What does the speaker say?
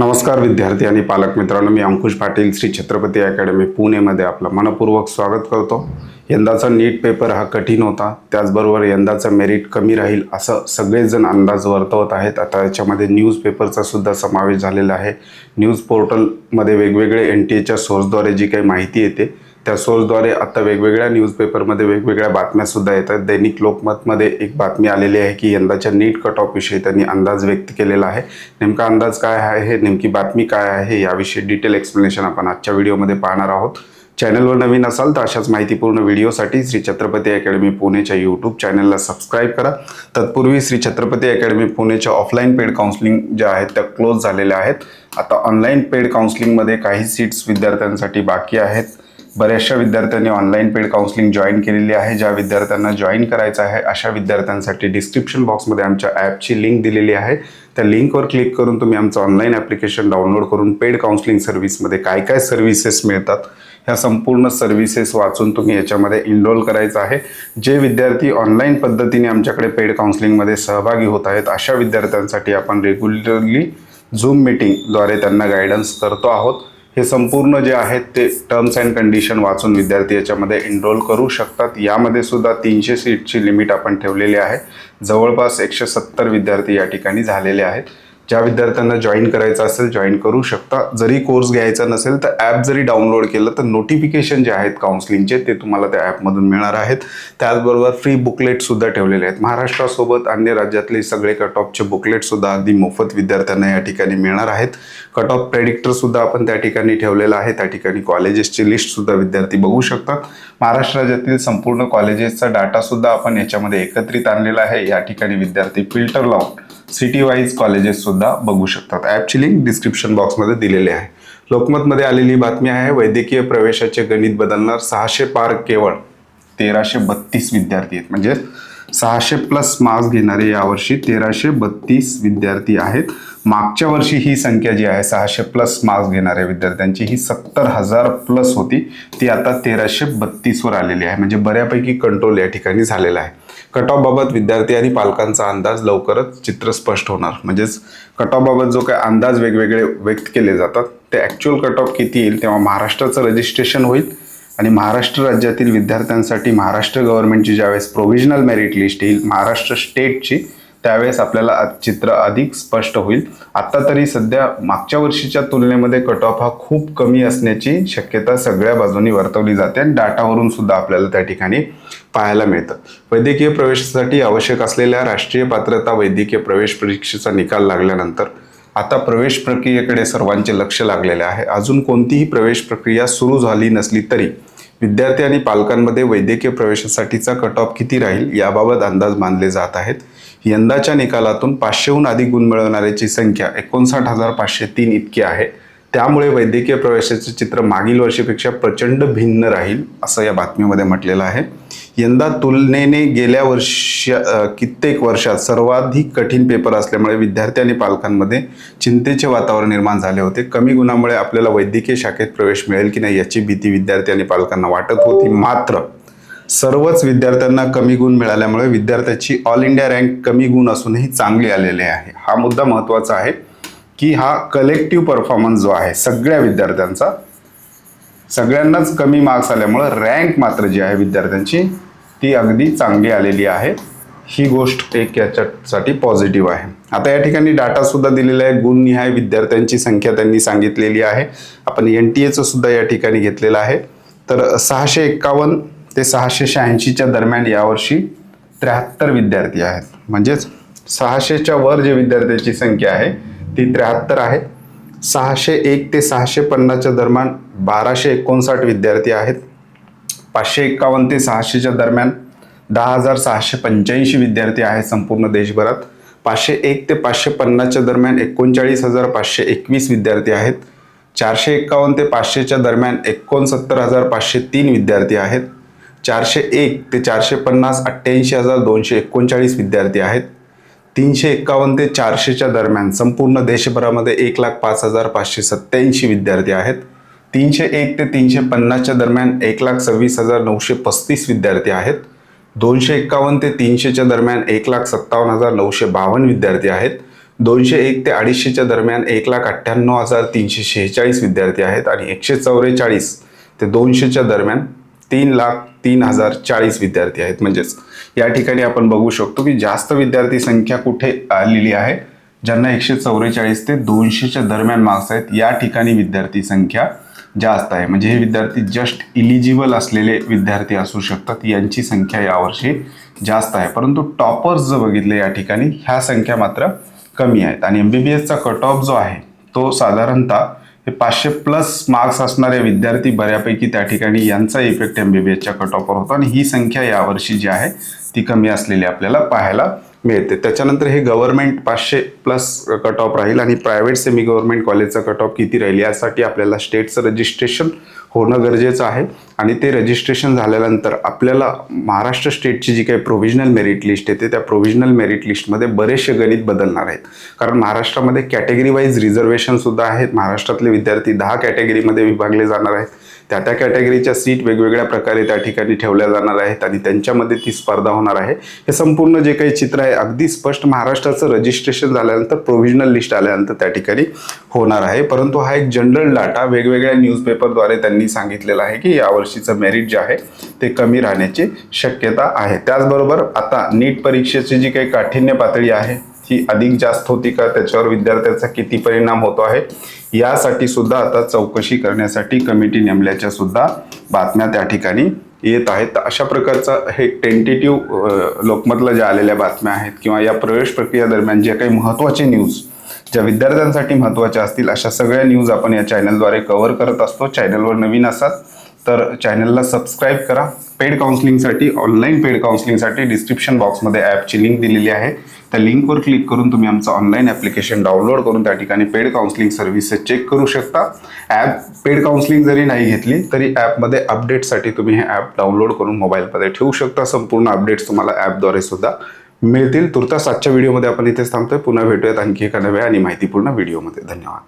नमस्कार विद्यार्थी आणि पालक मित्रांनो मी अंकुश पाटील श्री छत्रपती अकॅडमी पुणेमध्ये आपलं मनपूर्वक स्वागत करतो. यंदाचा नीट पेपर हा कठीण होता. त्याचबरोबर यंदाचा मेरिट कमी राहील असं सगळेजण अंदाज वर्तवत आहेत. आता याच्यामध्ये न्यूज पेपरचा सुद्धा समावेश झालेला आहे. न्यूज पोर्टलमध्ये वेगवेगळे एन टी एच्या सोर्सद्वारे जी काही माहिती येते त्या सोर्सद्वारे आता वेगवेगळ्या न्यूजपेपरमध्ये वेगवेगळ्या बातम्यासुद्धा येतात दैनिक लोकमतमध्ये एक बातमी आलेली आहे की यंदाच्या नीट कट ऑफविषयी त्यांनी अंदाज व्यक्त केलेला आहे. नेमका अंदाज काय आहे? नेमकी बातमी काय आहे? याविषयी डिटेल एक्सप्लेनेशन आपण आजच्या व्हिडिओमध्ये पाहणार आहोत. चॅनलवर नवीन असाल तर अशाच माहितीपूर्ण व्हिडिओसाठी श्री छत्रपती अकॅडमी पुणेच्या यूट्यूब चॅनलला सबस्क्राईब करा. तत्पूर्वी श्री छत्रपती अकॅडमी पुणेच्या ऑफलाईन पेड काउन्सिलिंग ज्या आहेत त्या क्लोज झालेल्या आहेत. आता ऑनलाईन पेड काउन्सिलिंगमध्ये काही सीट्स विद्यार्थ्यांसाठी बाकी आहेत. बऱ्याचशा विद्यार्थ्यांनी ऑनलाईन पेड काउन्सिलिंग जॉईन केलेली आहे. ज्या विद्यार्थ्यांना जॉईन करायचं आहे अशा विद्यार्थ्यांसाठी डिस्क्रिप्शन बॉक्समध्ये आमच्या ॲपची लिंक दिलेली आहे. त्या लिंकवर क्लिक करून तुम्ही आमचं ऑनलाईन ॲप्लिकेशन डाउनलोड करून पेड काउन्सिलिंग सर्व्हिसमध्ये काय काय सर्व्हिसेस मिळतात ह्या संपूर्ण सर्व्हिसेस वाचून तुम्ही याच्यामध्ये इनरोल करायचं आहे. जे विद्यार्थी ऑनलाईन पद्धतीने आमच्याकडे पेड काउन्सिलिंगमध्ये सहभागी होत आहेत अशा विद्यार्थ्यांसाठी आपण रेग्युलरली झूम मीटिंगद्वारे त्यांना गायडन्स करतो आहोत. हे संपूर्ण जे आहेत ते टर्म्स अँड कंडिशन वाचून विद्यार्थी याच्यामध्ये एनरोल करू शकतात. यामध्ये सुद्धा तीनशे सीटची लिमिट आपण ठेवलेली आहे. जवळपास एकशे सत्तर विद्यार्थी या ठिकाणी झालेले आहेत. ज्या विद्यार्थ्यांना जॉईन करायचं असेल जॉईन करू शकता. जरी कोर्स घ्यायचा नसेल तर ॲप जरी डाउनलोड केलं तर नोटिफिकेशन जे आहेत काउन्सिलिंगचे ते तुम्हाला त्या ॲपमधून मिळणार आहेत. त्याचबरोबर फ्री बुकलेटसुद्धा ठेवलेले आहेत. महाराष्ट्रासोबत अन्य राज्यातले सगळे कट ऑफचे बुकलेटसुद्धा अगदी मोफत विद्यार्थ्यांना या ठिकाणी मिळणार आहेत. कट ऑफ प्रेडिक्टरसुद्धा आपण त्या ठिकाणी ठेवलेला आहे. त्या ठिकाणी कॉलेजेसची लिस्टसुद्धा विद्यार्थी बघू शकतात. महाराष्ट्र राज्यातील संपूर्ण कॉलेजेसचा डाटासुद्धा आपण याच्यामध्ये एकत्रित आणलेला आहे. या ठिकाणी विद्यार्थी फिल्टर लावून सिटी वाईज कॉलेजेस सुद्धा बघू शकतात. ॲपची लिंक डिस्क्रिप्शन बॉक्समध्ये दिलेली आहे. लोकमतमध्ये आलेली बातमी आहे वैद्यकीय प्रवेशाचे गणित बदलणार सहाशे पार केवळ तेराशे बत्तीस विद्यार्थी आहेत. म्हणजे सहाशे प्लस मार्क्स घेणारे यावर्षी तेराशे बत्तीस विद्यार्थी आहेत. मागच्या वर्षी ही संख्या जी आहे सहाशे प्लस मार्क्स घेणाऱ्या विद्यार्थ्यांची ही सत्तर हजार प्लस होती. ती आता तेराशे बत्तीसवर आलेली आहे. म्हणजे बऱ्यापैकी कंट्रोल या ठिकाणी झालेला आहे. कट ऑफबाबत विद्यार्थी आणि पालकांचा अंदाज लवकरच चित्र स्पष्ट होणार. म्हणजेच कट ऑफबाबत जो काय अंदाज वेगवेगळे व्यक्त केले जातात ते ॲक्च्युअल कट ऑफ किती येईल तेव्हा महाराष्ट्राचं रजिस्ट्रेशन होईल आणि महाराष्ट्र राज्यातील विद्यार्थ्यांसाठी महाराष्ट्र गव्हर्नमेंटची ज्यावेळेस प्रोव्हिजनल मेरिट लिस्ट येईल महाराष्ट्र स्टेटची त्यावेळेस आपल्याला चित्र अधिक स्पष्ट होईल. आत्ता तरी सध्या मागच्या वर्षीच्या तुलनेमध्ये कट ऑफ हा खूप कमी असण्याची शक्यता सगळ्या बाजूनी वर्तवली जाते आणि डाटावरून सुद्धा आपल्याला त्या ठिकाणी पाहायला मिळतं. वैद्यकीय प्रवेशासाठी आवश्यक असलेल्या राष्ट्रीय पात्रता वैद्यकीय प्रवेश परीक्षेचा निकाल लागल्यानंतर आता प्रवेश प्रक्रियेकडे सर्वांचे लक्ष लागलेले आहे. अजून कोणतीही प्रवेश प्रक्रिया सुरू झाली नसली तरी विद्यार्थी आणि पालकांमध्ये वैद्यकीय प्रवेशासाठीचा कट ऑफ किती राहील याबाबत अंदाज मानले जात आहेत. यंदाच्या निकालातून पाचशेहून अधिक गुण मिळवणाऱ्याची संख्या एकोणसाठ हजार पाचशे तीन इतकी आहे. त्यामुळे वैद्यकीय प्रवेशाचे चित्र मागील वर्षीपेक्षा प्रचंड भिन्न राहील असं या बातमीमध्ये म्हटलेलं आहे. यंदा तुलनेने गेल्या वर्ष कित्येक वर्षात सर्वाधिक कठीण पेपर असल्यामुळे विद्यार्थी आणि पालकांमध्ये चिंतेचे वातावरण निर्माण झाले होते. कमी गुणामुळे आपल्याला वैद्यकीय शाखेत प्रवेश मिळेल की नाही याची भीती विद्यार्थी आणि पालकांना वाटत होती. मात्र सर्वच विद्यार्थ्यांना कमी गुण मिळाल्यामुळे विद्यार्थ्याची ऑल इंडिया रँक कमी गुण असूनही चांगली आलेली आहे. हा मुद्दा महत्त्वाचा आहे की हा कलेक्टिव्ह परफॉर्मन्स जो आहे सगळ्या विद्यार्थ्यांचा सगळ्यांनाच कमी मार्क्स आल्यामुळं रँक मात्र जी आहे विद्यार्थ्यांची ती अगदी चांगली आलेली आहे. ही गोष्ट एक याच्यासाठी पॉझिटिव्ह आहे. आता या ठिकाणी डाटासुद्धा दिलेला आहे. गुणनिहाय विद्यार्थ्यांची संख्या त्यांनी सांगितलेली आहे. आपण एन टी एचं सुद्धा या ठिकाणी घेतलेलं आहे. तर सहाशे एक्कावन्न ते सहाशे शहाऐंशीच्या दरम्यान यावर्षी त्र्याहत्तर विद्यार्थी आहेत. म्हणजेच सहाशेच्या वर जे विद्यार्थ्यांची संख्या आहे ती त्र्याहत्तर आहे. सहाशे एक ते सहाशे पन्नासच्या दरम्यान बाराशे एकोणसाठ विद्यार्थी आहेत. पाचशे एक्कावन्न ते सहाशेच्या दरम्यान दहा हजार सहाशे पंच्याऐंशी विद्यार्थी आहेत संपूर्ण देशभरात. पाचशे एक ते पाचशे पन्नासच्या दरम्यान एकोणचाळीस हजार पाचशे एकवीस विद्यार्थी आहेत. चारशे एक्कावन्न ते पाचशेच्या दरम्यान एकोणसत्तर हजार पाचशे तीन विद्यार्थी आहेत. चारशे एक ते चारशे पन्नास अठ्ठ्याऐंशी हजार दोनशे एकोणचाळीस विद्यार्थी आहेत. तीनशे एक्कावन्न ते चारशेच्या दरम्यान संपूर्ण देशभरामध्ये एक लाख पाच हजार पाचशे सत्त्याऐंशी विद्यार्थी आहेत. तीनशे एक ते तीनशे पन्नासच्या दरम्यान एक लाख सव्वीस हजार नऊशे पस्तीस विद्यार्थी आहेत. दोनशे एक्कावन्न ते तीनशेच्या दरम्यान एक लाख सत्तावन्न हजार नऊशे बावन्न विद्यार्थी आहेत. दोनशे एक ते अडीचशेच्या दरम्यान एक लाख अठ्ठ्याण्णव हजार तीनशे शेहेचाळीस विद्यार्थी आहेत आणि एकशे चौवेचाळीस ते दोनशेच्या दरम्यान तीन लाख तीन हजार चाळीस विद्यार्थी आहेत. म्हणजेच या ठिकाणी आपण बघू शकतो की जास्त विद्यार्थी संख्या कुठे आलेली आहे? ज्यांना एकशे चौवेचाळीस ते दोनशेच्या दरम्यान मार्क्स आहेत या ठिकाणी विद्यार्थी संख्या जास्त आहे. म्हणजे हे विद्यार्थी जस्ट इलिजिबल असलेले विद्यार्थी असू शकतात. यांची संख्या यावर्षी जास्त आहे. परंतु टॉपर्स जर बघितले या ठिकाणी ह्या संख्या मात्र कमी आहेत. आणि एम बी बी एसचा कट ऑफ जो आहे तो साधारणतः हे पाचशे प्लस मार्क्स असणारे विद्यार्थी बऱ्यापैकी त्या ठिकाणी यांचा इफेक्ट एम बी बी एसच्या कट ऑफवर होतो. आणि ही संख्या यावर्षी जी आहे ती कमी असलेली आपल्याला पाहायला मिळते. त्याच्यानंतर हे गव्हर्नमेंट पाचशे प्लस कट ऑफ राहील आणि प्रायव्हेट सेमी गव्हर्नमेंट कॉलेजचा कट ऑफ किती राहील यासाठी आपल्याला स्टेटचं रजिस्ट्रेशन होणं गरजेचं आहे. आणि ते रजिस्ट्रेशन झाल्यानंतर आपल्याला महाराष्ट्र स्टेटची जी काही प्रोव्हिजनल मेरिट लिस्ट येते त्या प्रोव्हिजनल मेरिट लिस्टमध्ये बरेचसे गणित बदलणार आहेत. कारण महाराष्ट्रामध्ये कॅटेगरी वाईज आहेत. महाराष्ट्रातले विद्यार्थी दहा कॅटेगरीमध्ये विभागले जाणार आहेत. त्या त्या कॅटेगरीच्या सीट वेगवेगळ्या प्रकारे त्या ठिकाणी ठेवल्या जाणार आहेत आणि त्यांच्यामध्ये ती स्पर्धा होणार आहे. हे संपूर्ण जे काही चित्र आहे अगदी स्पष्ट महाराष्ट्राचं रजिस्ट्रेशन झाल्यानंतर प्रोव्हिजनल लिस्ट आल्यानंतर त्या ठिकाणी होणार आहे. परंतु हा एक जनरल डाटा वेगवेगळ्या न्यूजपेपरद्वारे त्यांनी सांगितलेलं आहे की यावर्षीचं मेरिट जे आहे ते कमी राहण्याची शक्यता आहे. त्याचबरोबर आता नीट परीक्षेची जी काही काठिण्य पातळी आहे ती अधिक जास्त होती का त्याच्यावर विद्यार्थ्याचा किती परिणाम होतो आहे यासाठी सुद्धा आता चौकशी करण्यासाठी कमिटी नेमल्याच्या सुद्धा बातम्या त्या ठिकाणी येत आहेत. अशा प्रकारचं हे टेंटेटिव्ह लोकमतला ज्या आलेल्या बातम्या आहेत किंवा या प्रवेश प्रक्रिया दरम्यान जे काही महत्त्वाचे न्यूज ज्या विद्यार्थ्यांसाठी महत्त्वाच्या असतील अशा सगळ्या न्यूज आपण या चॅनलद्वारे कव्हर करत असतो. चॅनलवर नवीन असाल तर चॅनलला सबस्क्राईब करा. पेड काउन्सिलिंगसाठी ऑनलाईन पेड काउन्सिलिंगसाठी डिस्क्रिप्शन बॉक्समध्ये ॲपची लिंक दिलेली आहे. त्या लिंकवर क्लिक करून तुम्ही आमचं ऑनलाईन ॲप्लिकेशन डाउनलोड करून त्या ठिकाणी पेड काउन्सिलिंग सर्व्हिसेस चेक करू शकता. ॲप पेड काउन्सिलिंग जरी नाही घेतली तरी ॲपमध्ये अपडेटसाठी तुम्ही हे ॲप डाउनलोड करून मोबाईलमध्ये ठेवू शकता. संपूर्ण अपडेट्स तुम्हाला ॲपद्वारे सुद्धा मिळतील. तुर्तास आजच्या व्हिडिओमध्ये आपण इथेच थांबतोय. पुन्हा भेटूयात आणखी एका नव्या आणि माहितीपूर्ण व्हिडिओमध्ये. धन्यवाद.